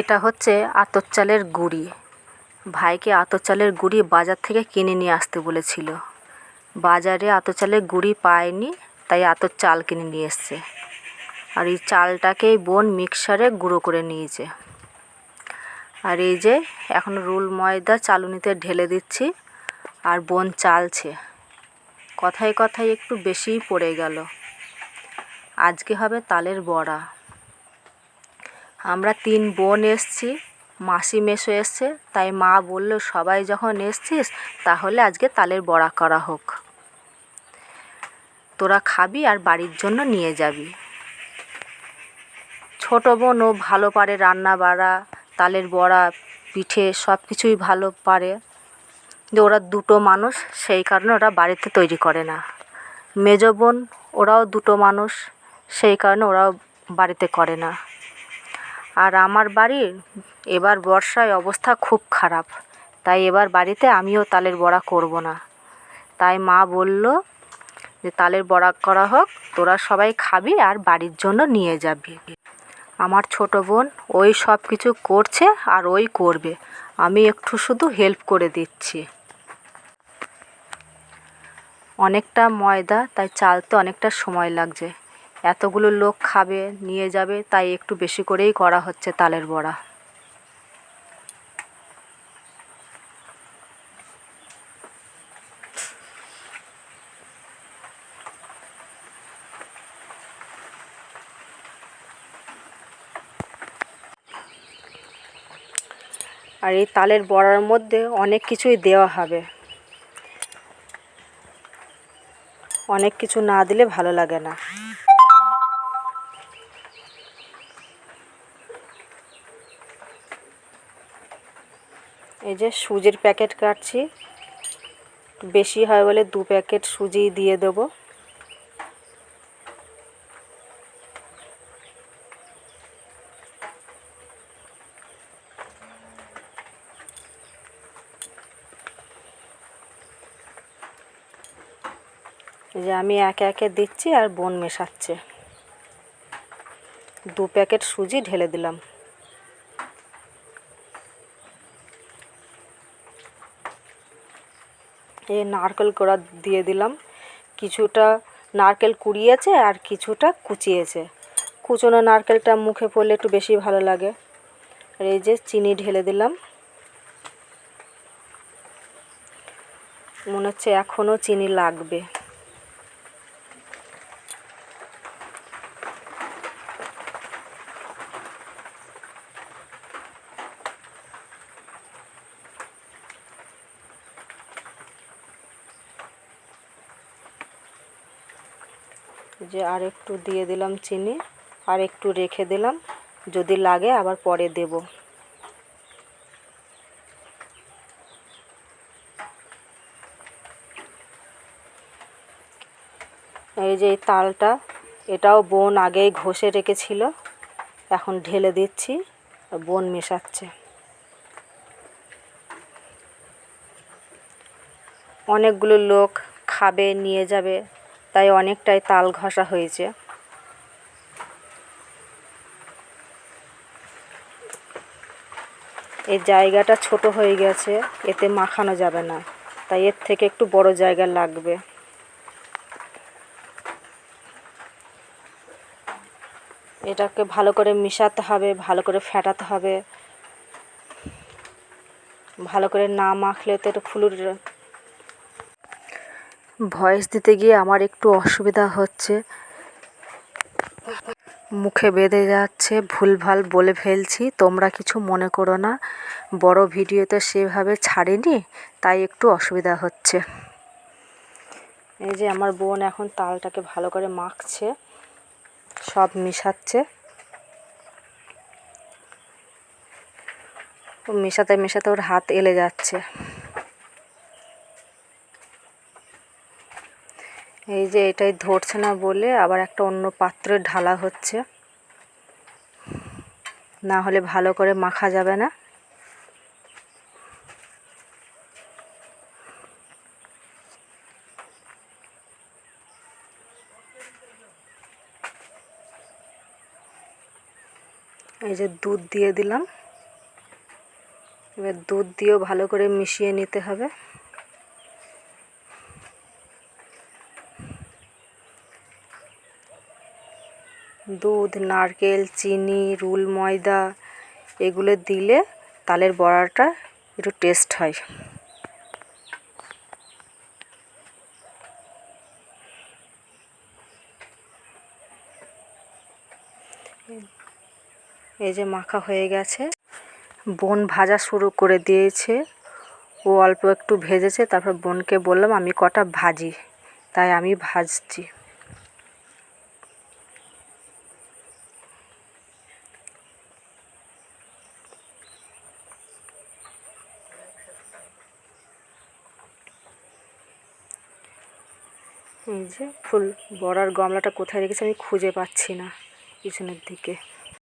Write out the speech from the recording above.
এটা হচ্ছে আতর চালের গুঁড়ি। ভাইকে আতর চালের গুঁড়ি বাজার থেকে কিনে নিয়ে আসতে বলেছিল। বাজারে আতর চালের গুঁড়ি পায়নি, তাই আতর চাল কিনে নিয়ে এসছে। আর এই চালটাকেই বোন মিক্সারে গুঁড়ো করে নিয়েছে। আর এই যে এখন রুল ময়দা চালুনিতে ঢেলে দিচ্ছি, আর বোন চালছে। কথায় কথায় একটু বেশিই পড়ে গেল। আজকে হবে তালের বড়া। আমরা তিন বোন এসছি, মাসি মেসো এসছে, তাই মা বলল, সবাই যখন এসছিস, তাহলে আজকে তালের বড়া করা হোক। তোরা খাবি আর বাড়ির জন্য নিয়ে যাবি। ছোটো বোন ও ভালো পারে রান্না বাড়া, তালের বড়া, পিঠে সব কিছুই ভালো পারে। যে ওরা দুটো মানুষ, সেই কারণে ওরা বাড়িতে তৈরি করে না। মেজো বোন, ওরাও দুটো মানুষ, সেই কারণে ওরাও বাড়িতে করে না। আর আমার বাড়ির এবার বর্ষায় অবস্থা খুব খারাপ। তাই এবার বাড়িতে আমিও তালের বড়া করব না। তাই মা বলল যে, তালের বড়া করা হোক, তোরা সবাই খাবি আর বাড়ির জন্য নিয়ে যাবি। আমার ছোট বোন ওই সব কিছু করছে আর ওই করবে। আমি একটু শুধু হেল্প করে দিচ্ছি। অনেকটা ময়দা, তাই চালতে অনেকটা সময় লাগছে। এতগুলো লোক খাবে, নিয়ে যাবে, তাই একটু বেশি করেই করা হচ্ছে তালের বড়া। আর এই তালের বড়ার মধ্যে অনেক কিছুই দেওয়া হবে। অনেক কিছু না দিলে ভালো লাগে না। এই যে সুজির প্যাকেট কাটছি। বেশি হয় বলে দু প্যাকেট সুজি দিয়ে দেবো। যে আমি একে একে দিচ্ছি আর বোন মেশাচ্ছে। দু প্যাকেট সুজি ঢেলে দিলাম। এই নারকেল কোড়া দিয়ে দিলাম। কিছুটা নারকেল কুড়িয়েছে আর কিছুটা কুচিয়েছে। কুচনো নারকেলটা মুখে পড়লে একটু বেশি ভালো লাগে। আর এই যে চিনি ঢেলে দিলাম। মনে হচ্ছে এখনও চিনি লাগবে। যে আর একটু দিয়ে দিলাম চিনি, আর একটু রেখে দিলাম। যদি লাগে আবার পরে দেব। এই যে এই তালটা, এটাও বোন আগেই ঘষে রেখেছিল, এখন ঢেলে দিচ্ছি, বোন মেশাচ্ছে। অনেকগুলো লোক খাবে, নিয়ে যাবে। তাই অনেকটাই তাল ঘষা হয়েছে। এই জায়গাটা ছোট হয়ে গেছে, এতে মাখানো যাবে না, তাই এর থেকে একটু বড় জায়গা লাগবে। এটাকে ভালো করে মিশাতে হবে, ভালো করে ফেটাতে হবে। ভালো করে না মাখলে তো এটা ফুলুর ভয়েস দিতে গিয়ে আমার একটু অসুবিধা হচ্ছে। মুখে বেঁধে যাচ্ছে, ভুলভাল বলে ফেলছি, তোমরা কিছু মনে করো না। বড় ভিডিওতে সেভাবে ছাড়িনি, তাই একটু অসুবিধা হচ্ছে। এই যে আমার বোন এখন তালটাকে ভালো করে মাখছে, সব মিশাচ্ছে। মেশাতে মেশাতে ওর হাত এলে যাচ্ছে। যে এটাই ধরছে না বলে আবার একটা অন্য পাত্রে ঢালা হচ্ছে। না হলে ভালো করে মাখা যাবে না। এই যে দুধ দিয়ে দিলাম। এবার দুধ দিয়েও ভালো করে মিশিয়ে নিতে হবে। দুধ, নারকেল, চিনি, রুল ময়দা এগুলো দিলে তালের বড়াটা একটু টেস্ট হয়। এই যে মাখা হয়ে গেছে। বোন ভাজা শুরু করে দিয়েছে। ও অল্প একটু ভেজেছে, তারপর বোনকে বললাম, আমি কটা ভাজি? তাই আমি ভাজছি। এই যে ফুল বড়ার গামলাটা কোথায় রেখেছে আমি খুঁজে পাচ্ছি না পিছনের দিকে।